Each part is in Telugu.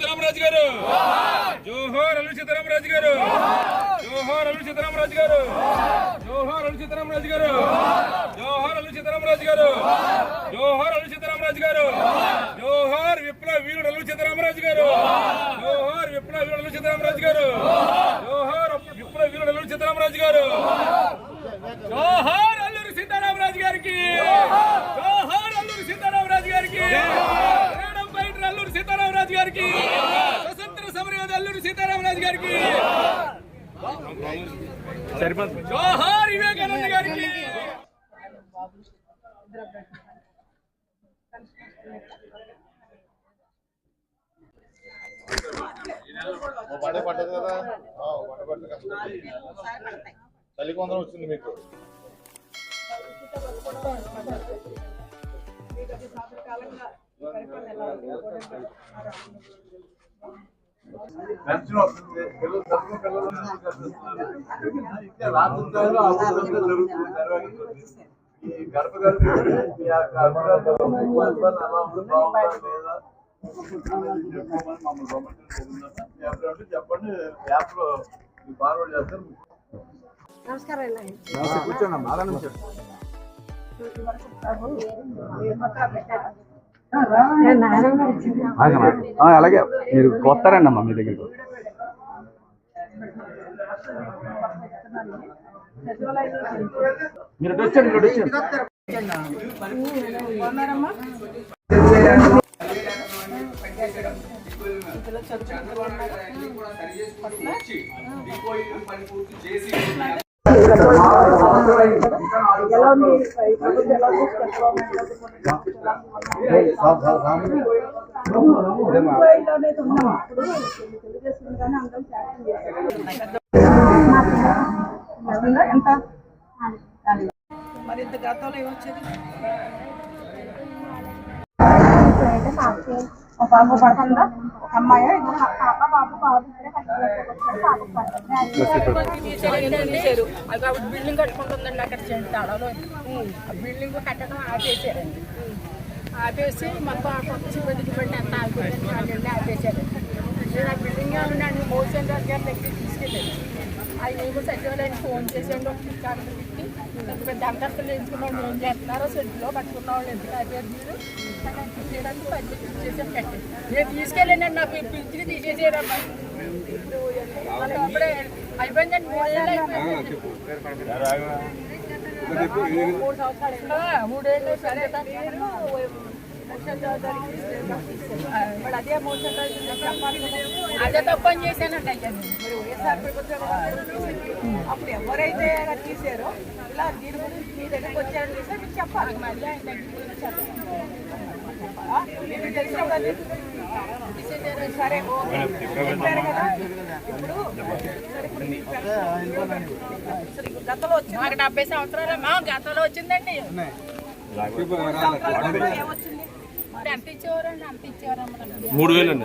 సీతారామరాజు గారు. జోహోర్ అల్లు సీతారామరాజు గారు. జోహోర్ అల్లు సీతారామరాజు గారు. జోహోర్ అల్లు సీతారామరాజు గారు. జోహోర్ అల్లు సీతారామరాజు గారు. జోహోర్ అల్లు సీతారామరాజు గారు జోహోర్ విప్లవ వీరుడు అల్లు సీతారామరాజు గారు జోహోర్ విప్లవ వీరుడు అల్లు సీతారామరాజు గారు జోహోర్ విప్లవ వీరుడు అల్లు సీతారామరాజు గారు జోహార్ అల్లూరి సీతారామరాజు గారికి జోహార్ అల్లూరి సీతారామరాజు గారికి ఫ్రీడమ్ ఫైటర్ అల్లూరి సీతారామరాజు గారికి స్వతంత్ర సమరయోధ అల్లూరి సీతారామరాజు గారికి జోహార్ వివేకానంద గారికి ఓ పడే పడ్డది కదా ఆ, ఓ పడే పడ్డది కష్టం చలి కొందరం వచ్చింది మీకు పెన్షన్ చెప్పండి యాప్లో ఫార్వర్డ్ చేస్తారు నమస్కారం కూర్చోండి అలాగే. మీరు వస్తారండి అమ్మా మీ దగ్గరికి. మీరు ఇటు వచ్చండి ఇటు వచ్చండి మరి ఇంత గతంలో ఏమొచ్చేది ఒక పాప పడుతుందా ఒక అమ్మాయి పాప అది ఆవిడ బిల్డింగ్ కట్టుకుంటుందండి అక్కడ తడలో ఆ బిల్డింగ్ కట్టడం ఆపేశారండి ఆపేసి మొత్తం ఆ కొత్త సిబ్బందికి పడిన ఆగిపోయింది ఆపేసి ఆపేశారు నేను ఆ బిల్డింగ్ ఉండండి మోసన్ రాజు గారి దగ్గరికి తీసుకెళ్ళాను ఆయన ఏమో సచివాలయానికి ఫోన్ చేసేయండి ఒక టిక్కాకు పెట్టి పెద్ద పెద్ద అంతస్తులు ఎంచుకున్న వాళ్ళు ఏం చేస్తున్నారో సెట్లో పట్టుకున్న వాళ్ళు ఎందుకు మీరు? అని తీయడానికి పది నేను తీసుకెళ్ళానండి నాకు పిలిచి తీసేసారమ్మా నాకు అప్పుడే అయిపోయిందండి మూడేళ్ళు మూడేళ్ళు సరే. మరి అదే అదే తప్పు పని చేశానండి అయ్యా మరి వైఎస్ఆర్ ప్రభుత్వం అప్పుడు ఎవరైతే తీసారో ఇలా దీని గురించి మీ దగ్గరికి వచ్చారని తెలిస్తే మీకు చెప్పాలి. మళ్ళీ ఆయన దగ్గరికి చెప్పాలి ఆ, మీకు తెలిసిన వాళ్ళు సరే ఓకే చెప్పారు కదా. ఇప్పుడు గతంలో వచ్చింది. మాకు డెబ్బై సంవత్సరాలు మా గతంలో వచ్చిందండి. సంవత్సరాలు ఏమొచ్చింది? మూడు వేలు అండి.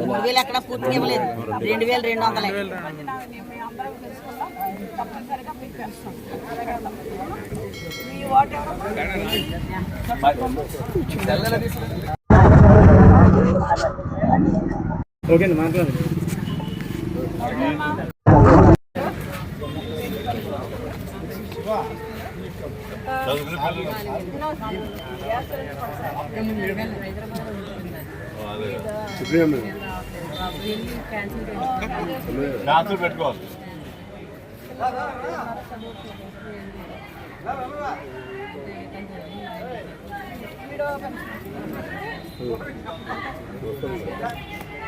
మూడు వేలు ఎక్కడ పూర్తిగా ఇవ్వలేదు. రెండు వేలు రెండు వందలే. మంచి నా- మేము అందరం తెలుసుకుందాం తప్పనిసరిగా మీకు పెన్షన్ అలాగే అమ్మా. మీ ఓటు ఎవరమ్మా ఓకే అండి మాట్లాడండి మ్యాథ్స్ పెట్టుకోవాలి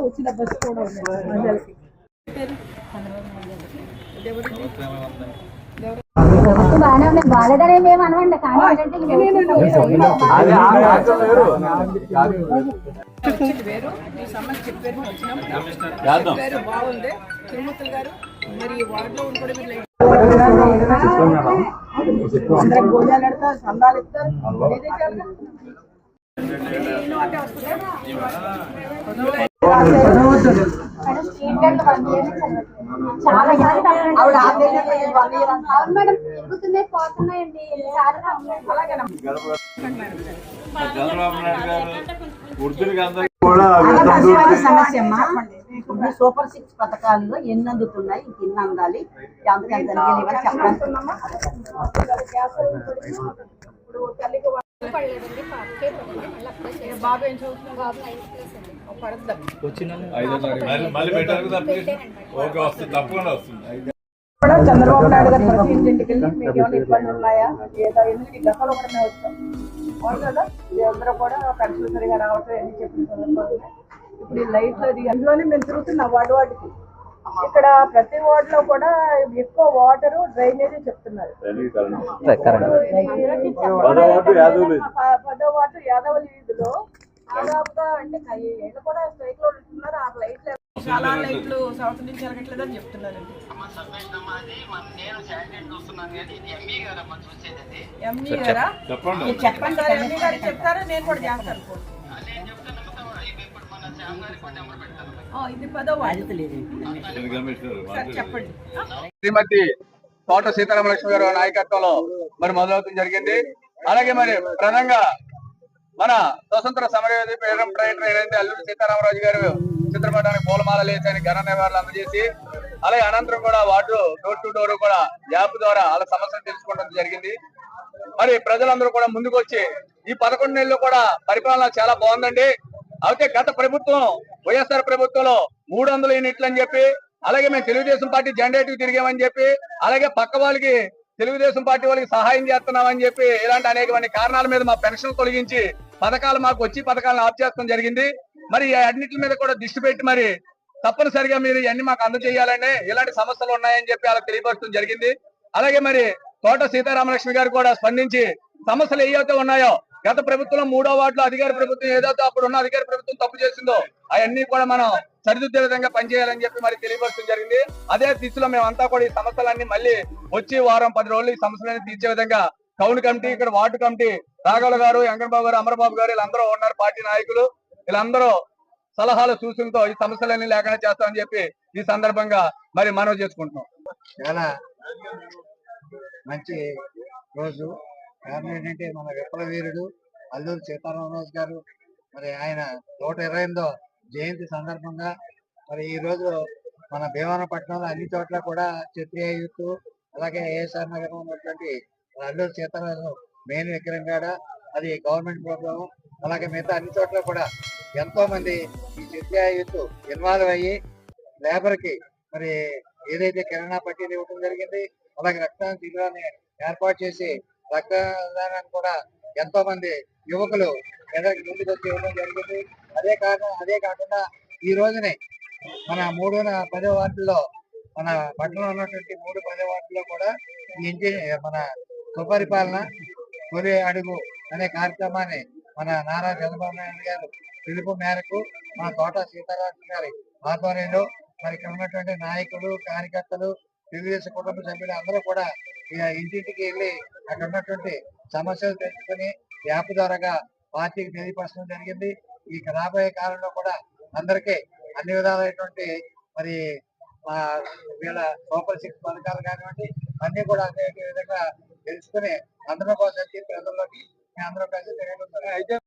ఉచిత బస్సు కూడా ఉంది మహిళలకి బాగానే ఉన్నాయి బాగాలేదని మేము అనవండి కానీ ఏంటంటే వేరు. సమస్య చెప్పారు వచ్చినాం బాగుంది తిరుమతులు గారు మరి ఈ వార్డులో కూడా మీరు అందరికి భోజనాలు పెడతారు సందాలు ఇస్తారు చాలా సార్లు అవును మేడం పోతున్నాయండి సమస్య ఇప్పుడు సూపర్ సిక్స్ పథకాల్లో ఎన్ని అందుతున్నాయి ఎన్ని అందాలి అందుకే చెప్పండి ఇప్పుడు తల్లికి పడలేదండి పాపకే పడింది. మళ్ళీ చేసి బాబు ఏం చదువుతున్నాడు? బాబు నైన్త్ క్లాస్ అండి. చంద్రబాబు నాయుడు గారు ప్రతి ఇంటింటికి వెళ్ళి మీకు ఏమైనా ఇబ్బందులు ఉన్నాయా? ఏదో ఎందుకు ఈ గతంలో కూడా మేము వచ్చాం. అవును కదా? ఇది అందరూ కూడా పెన్షన్ సరిగా రావట్లేదు అని చెప్పిన సందర్భాలు ఉన్నాయి. ఇప్పుడు ఈ లైట్లు అది అందులోనే మేము తిరుగుతున్నాం వార్డు వార్డుకి ఇక్కడ ప్రతి వార్డులో కూడా ఎక్కువ వాటర్ డ్రైనేజీ చెప్తున్నారు. పదో వార్డు వార్డు యాదవుల వీధిలో. దాదాపుగా అంటే ఏళ్ళు కూడా స్ట్రైక్లో ఉంటున్నారు ఆ లైట్లు చాలా లైట్లు సౌత్ నుంచి జరగట్లేదని చెప్తున్నారండి. ఎంఈ గారా? చెప్పండి. చెప్తారా నేను కూడా చేస్తాను శ్రీమతి తోట సీతారామలక్ష్మి గారు నాయకత్వంలో మరి మొదలవుతుంది జరిగింది. అలాగే మరి ప్రధానంగా మన స్వతంత్ర సమరయోధి పేరం ఏదైతే అల్లూరి సీతారామరాజు గారు చిత్రపటానికి పూలమాల వేసి ఆయన ఘన నివాళులు అందజేసి అలాగే అనంతరం కూడా వార్డు డోర్ టు డోర్ కూడా యాప్ ద్వారా వాళ్ళ సమస్యలు తెలుసుకోవడం జరిగింది. మరి ప్రజలందరూ కూడా ముందుకు వచ్చి ఈ పదకొండు నెలలు కూడా పరిపాలన చాలా బాగుందండి. అయితే గత ప్రభుత్వం వైఎస్ఆర్ ప్రభుత్వంలో మూడు వందల యూనిట్లు అని చెప్పి అలాగే మేము తెలుగుదేశం పార్టీ జెండేటివ్ తిరిగామని చెప్పి అలాగే పక్క వాళ్ళకి తెలుగుదేశం పార్టీ వాళ్ళకి సహాయం చేస్తున్నామని చెప్పి ఇలాంటి అనేకమైన కారణాల మీద మా పెన్షన్ తొలగించి పథకాలు మాకు వచ్చి పథకాలను ఆఫ్ చేస్తాం జరిగింది. మరి ఈ మీద కూడా దృష్టి పెట్టి మరి తప్పనిసరిగా మీరు ఇవన్నీ మాకు అందజేయాలని ఇలాంటి సమస్యలు ఉన్నాయని చెప్పి వాళ్ళకి తెలియపరచడం జరిగింది. అలాగే మరి తోట సీతారామలక్ష్మి గారు కూడా స్పందించి సమస్యలు ఏవైతే ఉన్నాయో గత ప్రభుత్వం మూడో వార్డులో అధికార ప్రభుత్వం ఏదైతే అప్పుడు ఉన్న అధికార ప్రభుత్వం తప్పు చేసిందో అవన్నీ కూడా మనం సరిదిద్దే విధంగా పనిచేయాలని చెప్పి మరి తెలియపరచడం జరిగింది. అదే దిశలో మేమంతా కూడా ఈ సమస్యలన్నీ మళ్ళీ వచ్చి వారం పది రోజులు ఈ సమస్యలన్నీ తీర్చే విధంగా టౌన్ కమిటీ ఇక్కడ వార్డు కమిటీ రాఘవుల గారు వెంకటబాబు గారు అమరబాబు గారు వీళ్ళందరూ ఉన్నారు పార్టీ నాయకులు. వీళ్ళందరూ సలహాలు సూచనలతో ఈ సమస్యలన్నీ లేకుండా చేస్తామని చెప్పి ఈ సందర్భంగా మరి మనవి చేసుకుంటున్నాం. చాలా మంచి రోజు. కారణం ఏంటంటే మన విప్లవీరుడు అల్లూరి సీతారామరాజు గారు. మరి ఆయన నూట ఇరవై జయంతి సందర్భంగా మరి ఈ రోజు మన భీమవరపట్నంలో అన్ని చోట్ల కూడా క్షత్రియ యూత్ అలాగే ఏఎస్ఆర్ నగరం ఉన్నటువంటి అల్లూరు సీతారామరాజు మెయిన్ విగ్రహం కాడ అది గవర్నమెంట్ ప్రోగ్రాము అలాగే మిగతా అన్ని చోట్ల కూడా ఎంతో మంది ఈ క్షత్రియ యూత్ ఇన్వాల్వ్ అయ్యి లేబర్కి మరి ఏదైతే కిరాణా పట్టీలు ఇవ్వడం జరిగింది అలాగే రక్తదాన శిబిరాన్ని ఏర్పాటు చేసి రక్తదానాన్ని కూడా ఎంతో మంది యువకులు ఎదరికి ముందుకు వచ్చి ఇవ్వడం జరిగింది. అదే కారణం అదే కాకుండా ఈ రోజునే మన మూడు పదో వార్డుల్లో మన పట్టణంలో ఉన్నటువంటి మూడు పదో వార్డుల్లో కూడా ఈ ఇంటి మన సుపరిపాలన తొలి అడుగు అనే కార్యక్రమాన్ని మన నారా చంద్రబాబు నాయుడు గారు పిలుపు మేరకు మన తోట సీతారామన్ గారి ఆధ్వర్యంలో మరి ఇక్కడ ఉన్నటువంటి నాయకులు కార్యకర్తలు తెలుగుదేశం కుటుంబ సభ్యులు అందరూ కూడా ఇంటింటికి వెళ్ళి అక్కడ ఉన్నటువంటి సమస్యలు తెలుసుకుని యాప్ ద్వారాగా పార్టీకి తెలియపరచడం జరిగింది. ఈ రాబోయే కాలంలో కూడా అందరికీ అన్ని విధాలైనటువంటి మరి వీళ్ళ సూపర్ సిక్స్ పథకాలు కానివ్వండి అన్ని కూడా అదే విధంగా తెలుసుకుని అందరం కోసం ప్రజల్లోకి మేము అందరం కలిసి తిరగడం అయితే